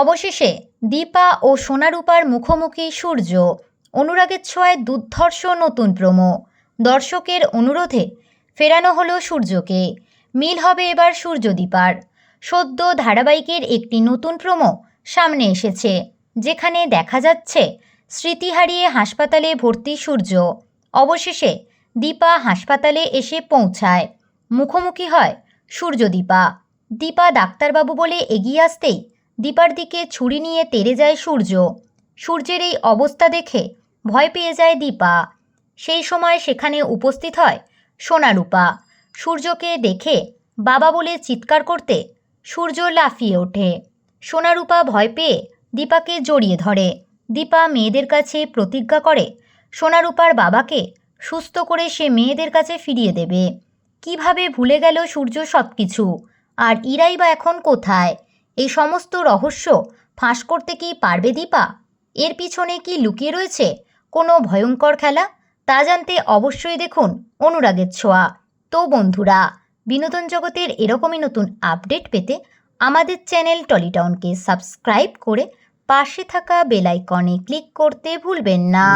অবশেষে দীপা ও সোনারূপার মুখোমুখি সূর্য, অনুরাগের ছোঁয়ায় দুর্ধর্ষ নতুন প্রোমো। দর্শকের অনুরোধে ফেরানো হলো সূর্যকে। মিল হবে এবার সূর্যদীপার। সদ্য ধারাবাহিকের একটি নতুন প্রোমো সামনে এসেছে, যেখানে দেখা যাচ্ছে স্মৃতি হারিয়ে হাসপাতালে ভর্তি সূর্য। অবশেষে দীপা হাসপাতালে এসে পৌঁছায়। মুখোমুখি হয় সূর্যদীপা। দীপা ডাক্তারবাবু বলে এগিয়ে আসতেই দীপার দিকে ছুরি নিয়ে তেড়ে যায় সূর্য। সূর্যের এই অবস্থা দেখে ভয় পেয়ে যায় দীপা। সেই সময় সেখানে উপস্থিত হয় সোনারূপা। সূর্যকে দেখে বাবা বলে চিৎকার করতে সূর্য লাফিয়ে ওঠে। সোনারূপা ভয় পেয়ে দীপাকে জড়িয়ে ধরে। দীপা মেয়েদের কাছে প্রতিজ্ঞা করে সোনারূপার বাবাকে সুস্থ করে সে মেয়েদের কাছে ফিরিয়ে দেবে। কীভাবে ভুলে গেল সূর্য সব কিছু আর ইরাই বা এখন কোথায়? এই সমস্ত রহস্য ফাঁস করতে কি পারবে দীপা? এর পিছনে কি লুকিয়ে রয়েছে কোনো ভয়ঙ্কর খেলা? তা জানতে অবশ্যই দেখুন অনুরাগের ছোঁয়া। তো বন্ধুরা, বিনোদন জগতের এরকমই নতুন আপডেট পেতে আমাদের চ্যানেল টলিটাউনকে সাবস্ক্রাইব করে পাশে থাকা বেলাইকনে ক্লিক করতে ভুলবেন না।